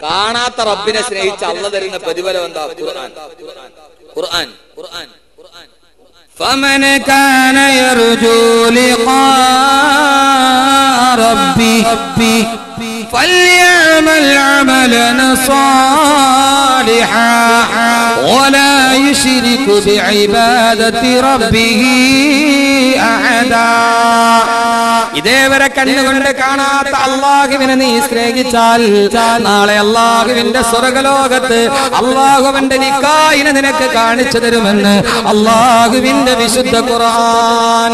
കാണാത്ത റബ്ബിനെ സ്നേഹിച്ച അല്ല തരുന്ന പ്രതിഫലം എന്താ ഖുർആൻ ഖുർആൻ ഖുർആൻ ഖുർആൻ فمن كان يرجو لقاء ربه فليعمل عملا صالحا ولا يشرك بعبادة ربه أحدا ഇതേവരെ കണ്ണുകൊണ്ട് കാണാത്ത അള്ളാഹുവിനെ നീ സ്നേഹിച്ചാൽ നാളെ അള്ളാഹുവിന്റെ സ്വർഗലോകത്ത് അള്ളാഹുവിന്റെ നിക്കായിനെ നിനക്ക് കാണിച്ചു തരുമെന്ന് അള്ളാഹുവിന്റെ വിശുദ്ധ ഖുർആൻ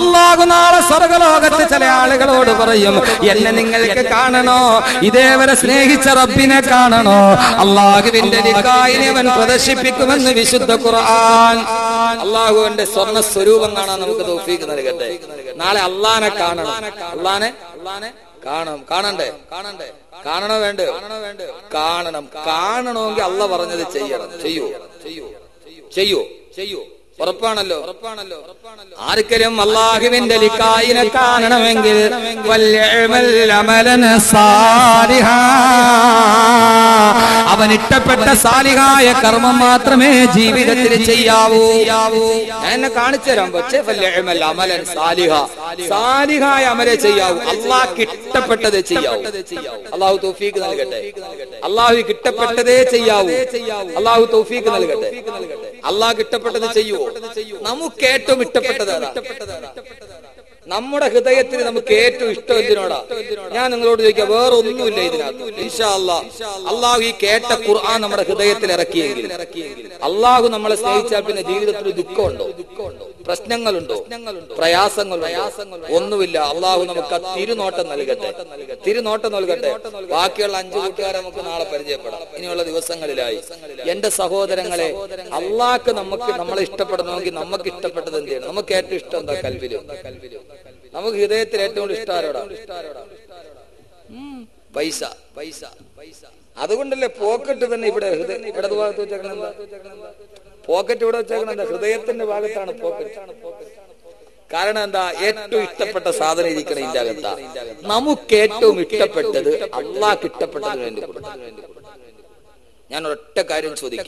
അള്ളാഹു നാളെ സ്വർഗലോകത്ത് ചില ആളുകളോട് പറയും എന്നെ നിങ്ങൾക്ക് കാണണോ? ഇതേവരെ സ്നേഹിച്ച റബ്ബിനെ കാണണോ? അള്ളാഹുവിന്റെ നിക്കായിനെ അവൻ പ്രദർശിപ്പിക്കുമെന്ന് വിശുദ്ധ ഖുർആൻ. അള്ളാഹുവിന്റെ സ്വർണ സ്വരൂപം കാണാൻ നമുക്ക് തൗഫീഖ് നൽകട്ടെ. നാളെ അള്ളാനെ കാണണം. അള്ളാനെ? അള്ളാനെ? കാണണം കാണണ്ടേ? കാണണ്ടേ? കാണണോ വേണ്ട കാണണോ വേണ്ടേ കാണണം. കാണണമെങ്കിൽ അള്ള പറഞ്ഞത് ചെയ്യണം. ചെയ്യൂ? ചെയ്യൂ ചെയ്യൂ? ചെയ്യൂ ഉറപ്പാണല്ലോ. ഉറപ്പാണല്ലോ ആർക്കലും അള്ളാഹുവിന്റെ ലിക്കായിനെ കാണണമെങ്കിൽ. അവൻ ഇഷ്ടപ്പെട്ട സാലിഹായ കർമ്മം മാത്രമേ ജീവിതത്തിൽ ചെയ്യാവൂ. എന്നെ കാണിച്ചു തരാം പക്ഷേ അമലൻ സാലിഹ. സാലിഹായ അമലെ ചെയ്യാവൂ. അള്ളാഹ് ഇഷ്ടപ്പെട്ടത് ചെയ്യാവൂ. അള്ളാഹു തൗഫീഖ് നൽകട്ടെ. അള്ളാഹു ഇഷ്ടപ്പെട്ടതേ ചെയ്യാവൂ. അള്ളാഹു തൗഫീക്ക് നൽകട്ടെ. അള്ളാഹ് ഇഷ്ടപ്പെട്ടത് ചെയ്യുവോ? നമുക്ക് ഏറ്റവും ഇഷ്ടപ്പെട്ടത്? നമ്മുടെ ഹൃദയത്തിന് നമുക്ക് ഏറ്റവും ഇഷ്ടം എന്തിനോടാ? ഞാൻ നിങ്ങളോട് ചോദിക്കാം വേറെ ഒന്നുമില്ല ഇതിനകത്ത്. ഇൻഷാ അല്ലാ അള്ളാഹു ഈ കേട്ട ഖുർആൻ നമ്മുടെ ഹൃദയത്തിൽ ഇറക്കിയെങ്കിൽ അള്ളാഹു നമ്മളെ സ്നേഹിച്ചാൽ പിന്നെ ജീവിതത്തിൽ ദുഃഖമുണ്ടോ? ദുഃഖമുണ്ടോ? പ്രശ്നങ്ങളുണ്ടോ? പ്രയാസങ്ങളുണ്ടോ? ഒന്നുമില്ല. അള്ളാഹു നമുക്ക് തിരുനോട്ടം നൽകട്ടെ. തിരുനോട്ടം നൽകട്ടെ. ബാക്കിയുള്ള അഞ്ചു കൂട്ടുകാരെ നമുക്ക് നാളെ പരിചയപ്പെടാം. ഇനിയുള്ള ദിവസങ്ങളിലായി. എന്റെ സഹോദരങ്ങളെ അള്ളാഹ്ക്ക് നമുക്ക് നമ്മളെ ഇഷ്ടപ്പെടണമെങ്കിൽ നമുക്ക് ഇഷ്ടപ്പെട്ടത് എന്ത് ചെയ്യണം? നമുക്ക് ഏറ്റവും ഇഷ്ടം എന്താ കൽവിൽ? നമുക്ക് ഹൃദയത്തിൽ ഏറ്റവും കൂടുതൽ ഇഷ്ടം ആരോടാ? പൈസ. പൈസ. പൈസ. അതുകൊണ്ടല്ലേ പോക്കറ്റ് തന്നെ ഇവിടെ ഇവിടെ വെച്ചേക്കണം ഭാഗത്ത് വെച്ചേക്കണ എന്താ പോക്കറ്റ് ഇവിടെ വെച്ചേക്കണം എന്താ? ഹൃദയത്തിന്റെ ഭാഗത്താണ് പോക്കറ്റ്. കാരണം എന്താ? ഏറ്റവും ഇഷ്ടപ്പെട്ട സാധനം ഇരിക്കണം ഇതിന്റെ അകത്താ. നമുക്ക് ഏറ്റവും ഇഷ്ടപ്പെട്ടത് അള്ളാഹ് ഇഷ്ടപ്പെട്ടതിന് വേണ്ടി കൊടുക്കണം. ഞാൻ ഒരൊറ്റ കാര്യം ചോദിക്കാം.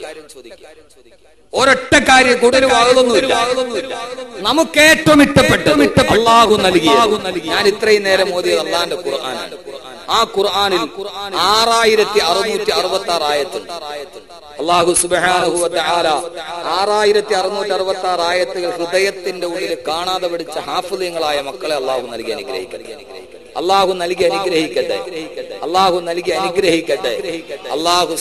ഒരൊറ്റ കാര്യം കൂടുതൽ വാകുന്നൊന്നുമില്ല നമുക്ക് ഏറ്റവും ഇഷ്ടപ്പെട്ടു അള്ളാഹു നൽകിയ ഞാൻ ഇത്രയും നേരം മോദി അള്ളാന്റെ ഖുർആനാണ്. ആ ഖുർആാനിൽ ആറായിരത്തി അറുന്നൂറ്റി അറുപത്തി ആറ് ആയത്തുണ്ട്. അള്ളാഹു സുബ്ഹാനഹു വ തആല ആറായിരത്തി അറുന്നൂറ്റി അറുപത്തി ആറ് ആയത്തുകൾ ഹൃദയത്തിന്റെ ഉള്ളിൽ കാണാതെ പിടിച്ച ഹാഫുദയങ്ങളായ മക്കളെ അള്ളാഹു നൽകി അനുഗ്രഹിക്കട്ടെ. അള്ളാഹു നൽകി അനുഗ്രഹിക്കട്ടെ. അള്ളാഹു നൽകി അനുഗ്രഹിക്കട്ടെ. അള്ളാഹു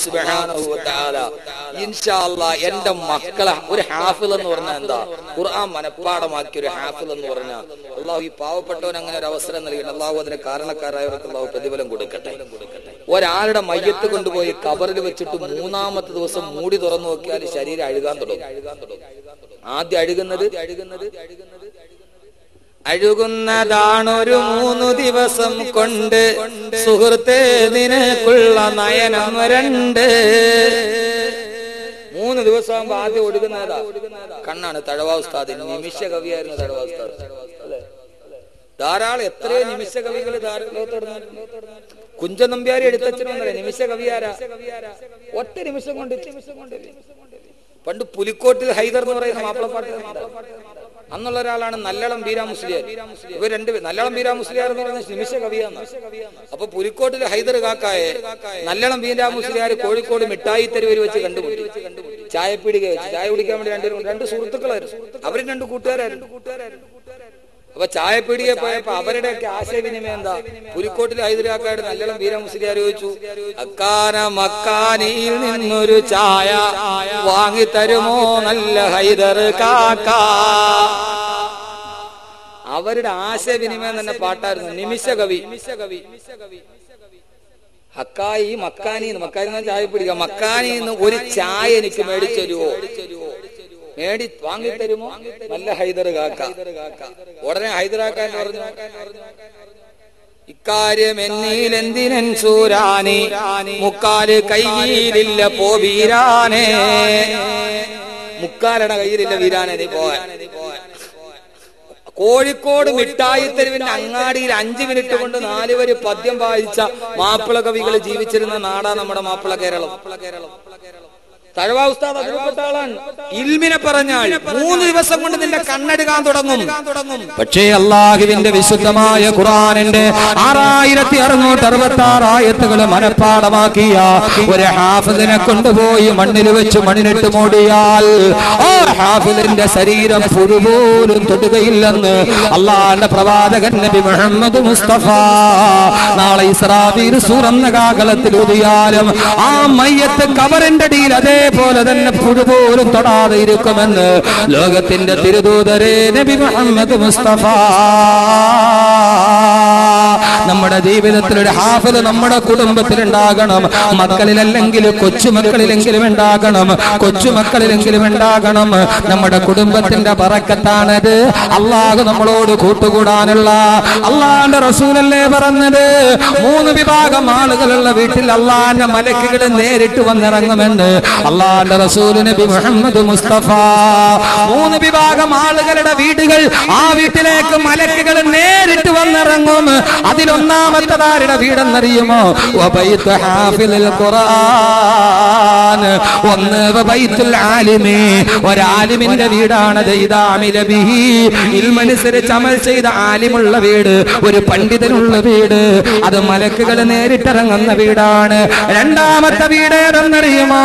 എന്റെ മക്കളെ ഒരു ഹാഫിൽ എന്ന് പറഞ്ഞാൽ എന്താ? ഖുർആൻ മനഃപ്പാടമാക്കിയ ഒരു ഹാഫിൽ എന്ന് പറഞ്ഞാൽ അള്ളാഹു ഈ പാവപ്പെട്ടവൻ അങ്ങനെ ഒരു അവസരം നൽകി അള്ളാഹു അതിന് കാരണക്കാരായവർക്ക് അള്ളാഹു പ്രതിഫലം കൊടുക്കട്ടെ. ഒരാളുടെ മയ്യത്ത് കൊണ്ടുപോയി കബറിൽ വെച്ചിട്ട് മൂന്നാമത്തെ ദിവസം മൂടി തുറന്നു നോക്കിയാൽ ശരീരം അഴുകാൻ തുടങ്ങും. ആദ്യം അഴുകുന്നത് അഴുകുന്നത് അഴുകുന്നത്? അഴുകുന്നതാണൊരു മൂന്നു ദിവസം കൊണ്ട് സുഹൃത്തെ നിനക്കുള്ള നയനം രണ്ട്. മൂന്ന് ദിവസം ആദ്യം ഒടുക്കുന്നതാ കണ്ണാണ് തഴവാസ്താദ് നിമിഷ കവിയായിരുന്നു തഴവാസ്താദ് ധാരാളം എത്രയോ നിമിഷ കവികൾ കുഞ്ചൻ നമ്പ്യാരി എടുത്തച്ഛനൊന്നല്ലേ? നിമിഷ കവിയാരാ ഒറ്റ നിമിഷം കൊണ്ട്. പണ്ട് പുലിക്കോട്ടിൽ ഹൈദർ എന്ന് പറയുന്ന മാപ്പിളപ്പാട്ട് അന്നുള്ള ഒരാളാണ് നല്ലളം ബീരാ മുസ്ലിയാർ. ഇവർ രണ്ട് നല്ലളം ബീരാ മുസ്ലിയാർ എന്ന് പറയുന്നത് നിമിഷ കവിയാണ്. അപ്പൊ പുലിക്കോട്ടിൽ ഹൈദർ കാക്കായെ നല്ലളം ബീരാ മുസ്ലിയാർ കോഴിക്കോട് മിഠായി തെരുവിൽ വെച്ച് കണ്ടുപിടിച്ചു ചായപ്പീടിക വെച്ച്. ചായ കുടിക്കാൻ വേണ്ടി രണ്ടുപേരും രണ്ട് സുഹൃത്തുക്കളായിരുന്നു. അവരും രണ്ട് കൂട്ടുകാരായിരുന്നു കൂട്ടുകാരായിരുന്നു. അപ്പൊ ചായപ്പീടിയെ പോയപ്പോ അവരുടെയൊക്കെ ആശയവിനിമയം എന്താ? പുലിക്കോട്ടിലെ ഹൈദരാക്കാട് നല്ലോണം വീര മുസ്ലിയാർ ചോദിച്ചു അക്കാന മക്കാനിയിൽ നിന്നൊരു ചായ വാങ്ങി തരുമോ നല്ല ഹൈദർ കാക്ക? അവരുടെ ആശയവിനിമയം തന്നെ പാട്ടായിരുന്നു നിമിഷ കവി. ഹക്കായി മക്കാനി മക്കാനി ചായ പിടിക്കുക മക്കാനി ഒരു ചായ എനിക്ക് മേടിച്ചു തരുമോ മേടി വാങ്ങി തരുമോ നല്ല ഹൈദർ കാക്ക. ഉടനെ ഹൈദരാക്കാൻ പറഞ്ഞു. ഇക്കാര്യം എന്നിൽ എന്തിനൻ സൂരാനി? മുക്കാൽ കയ്യിലില്ല പോ വീരാനേ. മുക്കാലട കയ്യിലില്ല വീരാനെ നീ പോ കോഴിക്കോട് മിഠായി തെരുവിന്റെ അങ്ങാടിയിൽ അഞ്ചു മിനിറ്റ് കൊണ്ട് നാല് വരെ പദ്യം വായിച്ച മാപ്പിള കവികൾ ജീവിച്ചിരുന്ന നാടാണ് നമ്മുടെ മാപ്പിള കേരളം. അതിൽപ്പെട്ട ആളാണ് ഇൽമിനെ പറഞ്ഞാൽ മൂന്ന് ദിവസം കൊണ്ട് നിന്റെ കണ്ണെടുക്കാൻ തുടങ്ങും പക്ഷേ അള്ളാഹുവിന്റെ വിശുദ്ധമായ ഖുറാനിന്റെ ആറായിരത്തി അറുന്നൂറ്റി അറുപത്തി ആറ് ആയത്തുകൾ മനഃപ്പാടമാക്കിയ ഒരു ഹാഫിദിനെ കൊണ്ടുപോയി മണ്ണിൽ വെച്ച് മണ്ണിനിട്ട് മൂടിയാൽ ആ ഹാഫിദിന്റെ ശരീരം പുരുപോലും തൊടുകയില്ലെന്ന് അള്ളാന്റെ പ്രവാചകൻ നബി മുഹമ്മദ് മുസ്തഫ നാളെ ഇസ്രാബീർ സൂറന്ന കാകളത്തിൽ ഉദിയാലും ആ മയ്യത്ത് കവറിന്റെ അടിയിൽ അതേപോലെ തന്നെ പുഴുപോലും തൊടാതെ ഇരിക്കുമെന്ന് ലോകത്തിന്റെ തിരുദൂതരേ നബി മുഹമ്മദ് മുസ്തഫ. നമ്മുടെ ജീവിതത്തിൽ ഒരു ഹാഫിദ് നമ്മുടെ കുടുംബത്തിൽ ഉണ്ടാകണം മക്കളിലല്ലെങ്കിൽ കൊച്ചുമക്കളിലെങ്കിലും ഉണ്ടാകണം. കൊച്ചുമക്കളിലെങ്കിലും ഉണ്ടാകണം. നമ്മുടെ കുടുംബത്തിന്റെ പറക്കത്താണത്. അള്ളാഹ് നമ്മളോട് കൂട്ടുകൂടാനുള്ള അള്ളാന്റെ റസൂലല്ലേ പറഞ്ഞത്? മൂന്ന് വിഭാഗം ആളുകളുള്ള വീട്ടിൽ അള്ളാന്റെ മലക്കുകൾ നേരിട്ട് വന്നിറങ്ങുമെന്ന് അള്ളാന്റെ റസൂൽ നബി മുസ്തഫ. മൂന്ന് വിഭാഗം ആളുകളുടെ വീടുകൾ ആ വീട്ടിലേക്ക് മലക്കുകൾ നേരിട്ട് വന്നിറങ്ങും. അതിലൊന്നാമത്തതാരുടെ വീടെന്നറിയുമോ? ധാരണ വീടെന്നറിയുമോ ഒന്ന് ഒരാലിമിന്റെ വീടാണത് ഇൽമനുസരിച്ച് അമൽ ചെയ്ത ആലിമുള്ള വീട് ഒരു പണ്ഡിതനുള്ള വീട്. അത് മലക്കുകൾ നേരിട്ടിറങ്ങുന്ന വീടാണ്. രണ്ടാമത്തെ വീട് ഏതെന്നറിയുമോ?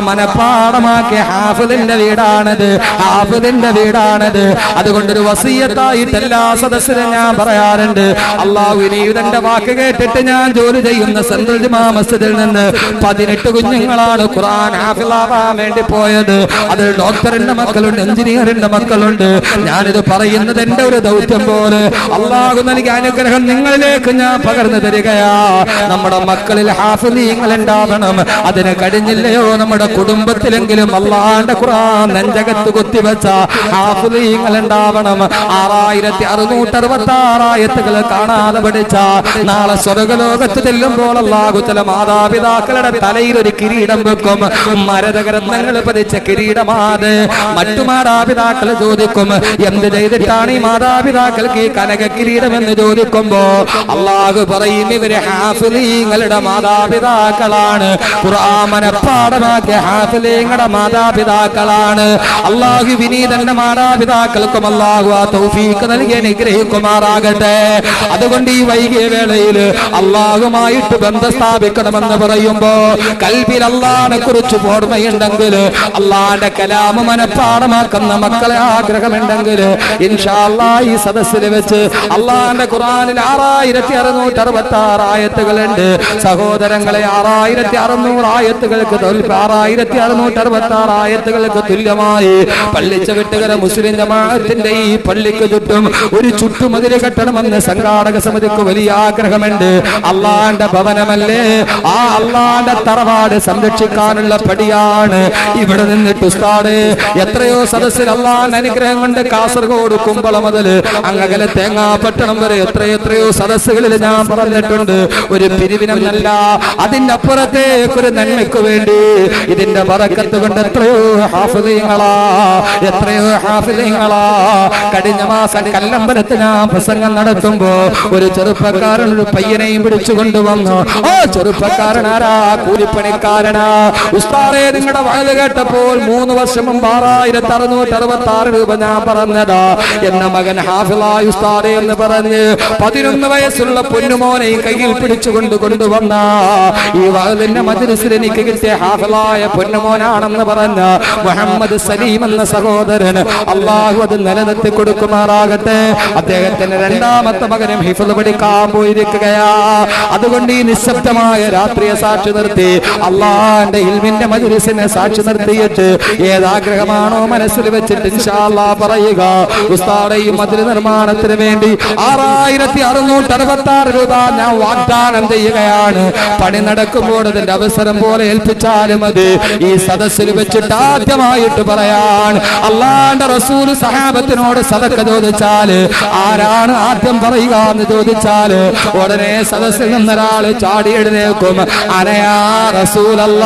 മനപ്പാടമാക്കിയ ഹാഫിലിന്റെ വീടാണത്. ഹാഫിദിന്റെ വീടാണത്. അതുകൊണ്ടൊരു വസീയത്തായിട്ട് എല്ലാ സദസ്സിലും ഞാൻ പറയാറുണ്ട്. അള്ളാഹു ഇനി വാക്ക് കേട്ടിട്ട് ഞാൻ ജോലി ചെയ്യുന്ന സെൻട്രൽ ജുമാ നിന്ന് പതിനെട്ട് കുഞ്ഞുങ്ങളാണ് ഖുർആൻ ഹാഫിളാവാൻ വേണ്ടി പോയത്. അതിൽ ഡോക്ടറിന്റെ മക്കളുണ്ട് എഞ്ചിനീയറിന്റെ മക്കളുണ്ട്. ഞാനിത് പറയുന്നത് എന്റെ ഒരു ദൗത്യം പോലെ. അള്ളാഹു നൽകിയ അനുഗ്രഹം നിങ്ങളിലേക്ക് ഞാൻ പകർന്നു തരികയാ. നമ്മുടെ മക്കളിൽ ഹാഫിലീങ്ങൾ ഉണ്ടാവണം. അതിന് കഴിഞ്ഞില്ലയോ നമ്മുടെ കുടുംബത്തിലെങ്കിലും അള്ളാന്റെ ഖുർആൻ നെഞ്ചകത്ത് കുത്തിവെച്ച ഹാഫിലീങ്ങൾ ഉണ്ടാവണം. ആറായിരത്തി അറുന്നൂറ്റി അറുപത്തി കാണാതെ പഠിച്ച നാളെ സ്വർഗലോകത്ത് ചെല്ലുമ്പോൾ അള്ളാഹു ചില മാതാപിതാക്കളുടെ തലയിൽ ഒരു കിരീടം വെക്കും. മരതകരത്നങ്ങൾ പതിച്ച കിരീടമാത് മറ്റു മാതാപിതാക്കൾ ചോദിക്കും എന്ത് ചെയ്തിട്ടാണ് ഈ മാതാപിതാക്കൾക്ക് ഈ കനക കിരീടം എന്ന് ചോദിക്കുമ്പോ? അള്ളാഹു പറയും ഇവർ ഹാഫിലീങ്ങളുടെ മാതാപിതാക്കളാണ്. ഖുർആമനപ്പാടമാക്കിയ ഹാഫിലീങ്ങളുടെ മാതാപിതാക്കളാണ്. അള്ളാഹു വിനീതന്റെ മാതാപിതാക്കൾക്കും അള്ളാഹു ആ തൗഫീക്ക് നൽകി അനുഗ്രഹിക്കുമാറാകട്ടെ. അതുകൊണ്ട് ഈ വൈകിയ വേളയിൽ അള്ളാഹുമായിട്ട് ബന്ധം സ്ഥാപിക്കണമെന്ന് പറയുമ്പോ കൽവിൽ അള്ളാഹിനെ കുറിച്ച് ഓർമ്മയുണ്ടെങ്കിൽ അള്ളാന്റെ കലാമ മനഃപ്പാടമാക്കുന്ന മക്കളെ ആഗ്രഹമുണ്ടെങ്കിൽ ഈ സദസ്സിൽ വെച്ച് അള്ളാന്റെ ഖുറാനിൽ ആറായിരത്തി അറുന്നൂറ്റി അറുപത്തി ആറ് ആയത്തുകളുണ്ട്. സഹോദരങ്ങളെ ആറായിരത്തി അറുന്നൂറ് ആയത്തുകൾക്ക് ആറായിരത്തി അറുന്നൂറ്റി അറുപത്തി ആറ് ആയത്തുകൾക്ക് തുല്യമായി പള്ളിച്ച വിട്ടുകര മുസ്ലിം ജമാഅത്തിന്റെ ഈ പള്ളിക്ക് ചുറ്റും ഒരു ചുറ്റുമതിര് കെട്ടണമെന്ന് സംഘാടക സമിതിക്ക് വലിയ ആഗ്രഹമുണ്ട്. അള്ളാന്റെ ഭവനമല്ലേ? ആ അള്ളാന്റെ തറവാട് സംരക്ഷിക്കാനുള്ള പടിയാണ് ഇവിടെ നിന്നിട്ട് ഉസ്താദ്. എത്രയോ സദസ്സിൽ അള്ളാന്റെ അനുഗ്രഹം കൊണ്ട് കാസർഗോഡ് കുമ്പള മുതൽ അങ്ങകലെ തേങ്ങാപട്ടണം വരെ എത്രയെത്രയോ സദസ്സുകളിൽ ഞാൻ പറഞ്ഞിട്ടുണ്ട്. ഒരു പിരിവിനല്ല അതിന്റെ അപ്പുറത്തേക്ക് ഒരു നന്മയ്ക്ക് വേണ്ടി. ഇതിന്റെ വറക്കത്ത് കൊണ്ട് എത്രയോ ഹാഫിദീങ്ങളാ എത്രയോ ഹാഫിദീങ്ങളാ. കഴിഞ്ഞ മാസം കല്ലമ്പലത്ത് ഞാൻ പ്രസംഗം നടത്തുമ്പോ ഒരു ചെറുപ്പക്കാരൻ ഒരു പയ്യനെയും പിടിച്ചു കൊണ്ടുവന്നു ആ ചെറുപ്പക്കാരൻ ആരാ? കൂലിപ്പണിക്കാരനാ ഉസ്താറെ നിങ്ങളുടെ വയത് കേട്ടപ്പോൾ മൂന്ന് വർഷം മുമ്പ് ആറായിരത്തി അറുന്നൂറ്റി അറുപത്തി ആറ് രൂപ ഞാൻ പറഞ്ഞതാ. എന്ന മകൻ ഹാഫിളായ ഉസ്താദെ എന്ന് പറഞ്ഞ് പതിനൊന്ന് വയസ്സുള്ള പൊന്നുമോനെ കയ്യിൽ പിടിച്ചുകൊണ്ട് കൊണ്ടുവന്ന. ഈ വയലിന്റെ മജിലിസിൽ എനിക്ക് കിട്ടിയ ഹാഫിളായ പൊന്നുമോനാണെന്ന് പറഞ്ഞ മുഹമ്മദ് സലീം എന്ന സഹോദരൻ അള്ളാഹു അത് നിലനിർത്തി കൊടുക്കുമാറാകട്ടെ. അദ്ദേഹത്തിന്റെ രണ്ടാമത്തെ മകനും ഹിഫിൾ പഠിക്കാൻ പോയിരിക്കുകയാ. അതുകൊണ്ട് ഈ നിശബ്ദമായ രാത്രിയെ സാക്ഷി നിർത്തി. അള്ളാന്റെ ഇൽമിന്റെ മജുരസിനെ സാക്ഷി നിർത്തിയിട്ട് ഏതാഗ്രഹമാണോ മനസ്സിൽ വെച്ചിട്ട് പറയുക. ഈ മതിൽ നിർമ്മാണത്തിന് വേണ്ടി ആറായിരത്തി അറുന്നൂറ്റി അറുപത്തി ആറ് രൂപ ഞാൻ വാഗ്ദാനം ചെയ്യുകയാണ്. പണി നടക്കുമ്പോൾ അതിന്റെ അവസരം പോലെ ഏൽപ്പിച്ചാലും അത് ഈ സദസ്സിൽ വെച്ചിട്ട് ആദ്യമായിട്ട് പറയാൻ. അള്ളാന്റെ റസൂൽ സഹാബത്തിനോട് സദക്ക ചോദിച്ചാൽ ആരാണ് ആദ്യം പറയുക എന്ന് ചോദിച്ചാൽ ഉടനെ സദസ്സിൽ നിന്നൊരാൾ ചാടി എഴുന്നേക്കും അനയാ റസൂലല്ല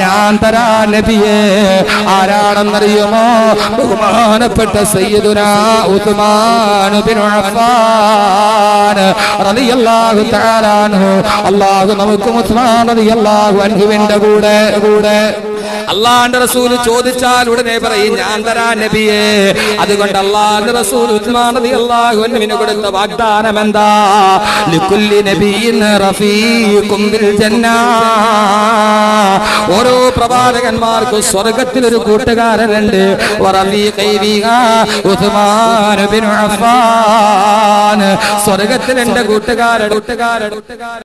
ഞാൻ തരാ നബിയെ. ആരാണെന്നറിയുമോ? ബഹുമാനപ്പെട്ട സയ്യിദുന ഉസ്മാൻ ബിൻ അഫ്ഫാൻ റളിയല്ലാഹു തആല അൻഹു. അല്ലാഹു നമുക്ക് ഉസ്മാൻ റളിയല്ലാഹു അൻഹുവിന്റെ കൂടെ കൂടെ. അള്ളാന്റെ റസൂൽ ചോദിച്ചാൽ ഉടനെ പറയും ഞാൻ തരാ നബിയെ. അതുകൊണ്ട് അള്ളാന്റെ റസൂൽ റളിയല്ലാഹു അൻഹുവിന് കൊടുത്ത വാഗ്ദാനം എന്താ? ലിക്കുല്ലി നബിയിൻ റഫീഖും ബിൽ ജന്ന. ഓരോ പ്രവാചകന്മാർക്കും സ്വർഗത്തിൽ ഒരു കൂട്ടുകാരനുണ്ട്. സ്വർഗത്തിൽ എന്റെ കൂട്ടുകാരൻ കൂട്ടുകാരൻ കൂട്ടുകാരൻ.